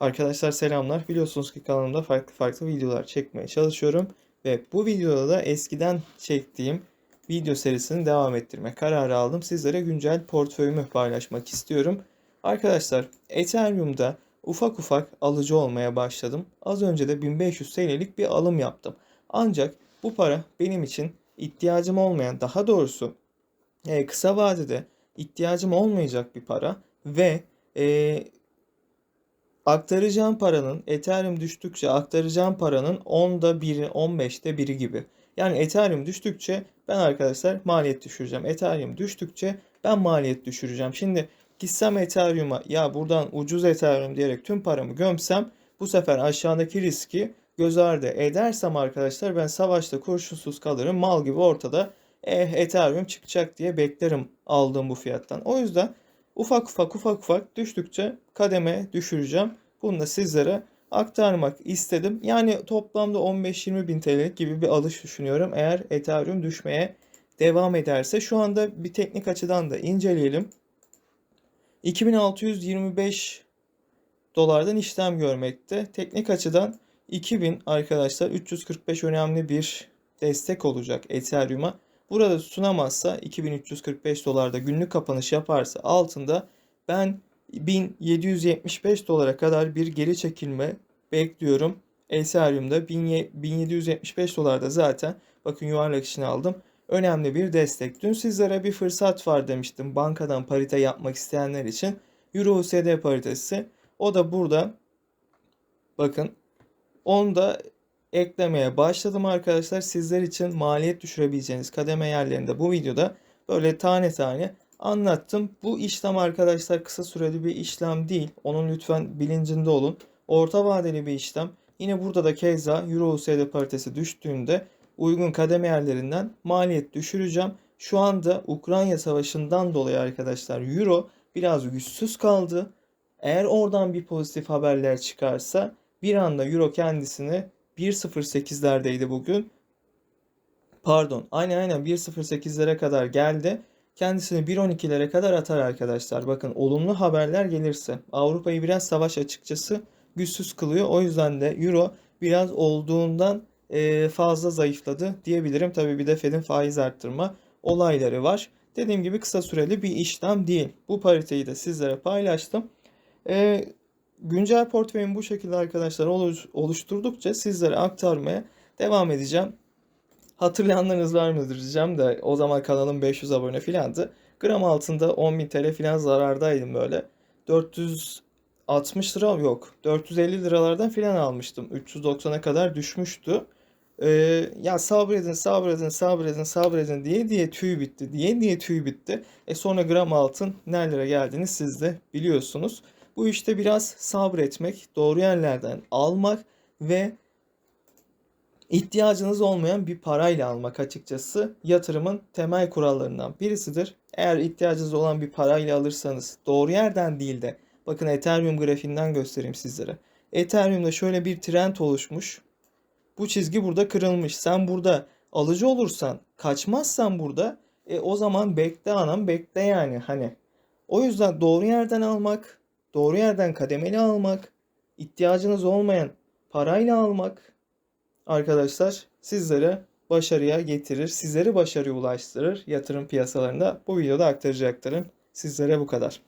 Arkadaşlar selamlar. Biliyorsunuz ki kanalımda farklı farklı videolar çekmeye çalışıyorum. Ve bu videoda da eskiden çektiğim video serisini devam ettirme kararı aldım. Sizlere güncel portföyümü paylaşmak istiyorum. Arkadaşlar Ethereum'da ufak ufak alıcı olmaya başladım. Az önce de 1500 TL'lik bir alım yaptım. Ancak bu para benim için ihtiyacım olmayan, daha doğrusu e, kısa vadede ihtiyacım olmayacak bir para ve e, aktaracağım paranın Ethereum düştükçe aktaracağım paranın 10'da biri 15'te biri gibi. Yani Ethereum düştükçe ben arkadaşlar maliyet düşüreceğim. Ethereum düştükçe ben maliyet düşüreceğim. Şimdi gitsem Ethereum'a ya buradan ucuz Ethereum diyerek tüm paramı gömsem bu sefer aşağıdaki riski göz ardı edersem arkadaşlar ben savaşta kurşunsuz kalırım. Mal gibi ortada eh Ethereum çıkacak diye beklerim aldığım bu fiyattan. O yüzden ufak ufak ufak ufak düştükçe kademe düşüreceğim. Bunu da sizlere aktarmak istedim. Yani toplamda 15-20 bin TL gibi bir alış düşünüyorum. Eğer Ethereum düşmeye devam ederse şu anda bir teknik açıdan da inceleyelim. 2625 dolardan işlem görmekte. Teknik açıdan 2000 arkadaşlar 345 önemli bir destek olacak Ethereum'a. Burada tutunamazsa 2345 dolarda günlük kapanış yaparsa altında ben 1775 dolara kadar bir geri çekilme bekliyorum. Ethereum'da 1775 dolarda zaten bakın yuvarlak içine aldım. Önemli bir destek. Dün sizlere bir fırsat var demiştim bankadan parite yapmak isteyenler için. Euro USD paritesi. O da burada bakın onu da eklemeye başladım arkadaşlar. Sizler için maliyet düşürebileceğiniz kademe yerlerinde bu videoda böyle tane tane anlattım. Bu işlem arkadaşlar kısa süreli bir işlem değil. Onun lütfen bilincinde olun. Orta vadeli bir işlem. Yine burada da keza Euro USD paritesi düştüğünde uygun kademe yerlerinden maliyet düşüreceğim. Şu anda Ukrayna Savaşı'ndan dolayı arkadaşlar Euro biraz güçsüz kaldı. Eğer oradan bir pozitif haberler çıkarsa bir anda Euro kendisini 1.08'lerdeydi bugün. Pardon. Aynen aynen 1.08'lere kadar geldi. Kendisini 1.12'lere kadar atar arkadaşlar. Bakın olumlu haberler gelirse. Avrupa'yı biraz savaş açıkçası güçsüz kılıyor. O yüzden de Euro biraz olduğundan fazla zayıfladı diyebilirim. Tabii bir de Fed'in faiz arttırma olayları var. Dediğim gibi kısa süreli bir işlem değil. Bu pariteyi de sizlere paylaştım. Ee, güncel portföyümü bu şekilde arkadaşlar oluşturdukça sizlere aktarmaya devam edeceğim. Hatırlayanlarınız var mıdır diyeceğim de o zaman kanalım 500 abone filandı. Gram altında 10.000 TL filan zarardaydım böyle. 460 lira yok. 450 liralardan filan almıştım. 390'a kadar düşmüştü. Ee, ya sabredin sabredin sabredin sabredin diye diye tüy bitti diye diye tüy bitti. E sonra gram altın nerelere geldiğini siz de biliyorsunuz. Bu işte biraz sabretmek, doğru yerlerden almak ve ihtiyacınız olmayan bir parayla almak açıkçası yatırımın temel kurallarından birisidir. Eğer ihtiyacınız olan bir parayla alırsanız doğru yerden değil de bakın Ethereum grafiğinden göstereyim sizlere. Ethereum'da şöyle bir trend oluşmuş. Bu çizgi burada kırılmış. Sen burada alıcı olursan, kaçmazsan burada e, o zaman bekle anam bekle yani hani. O yüzden doğru yerden almak, doğru yerden kademeli almak, ihtiyacınız olmayan parayla almak arkadaşlar sizlere başarıya getirir. Sizleri başarıya ulaştırır yatırım piyasalarında. Bu videoda aktaracaklarım sizlere bu kadar.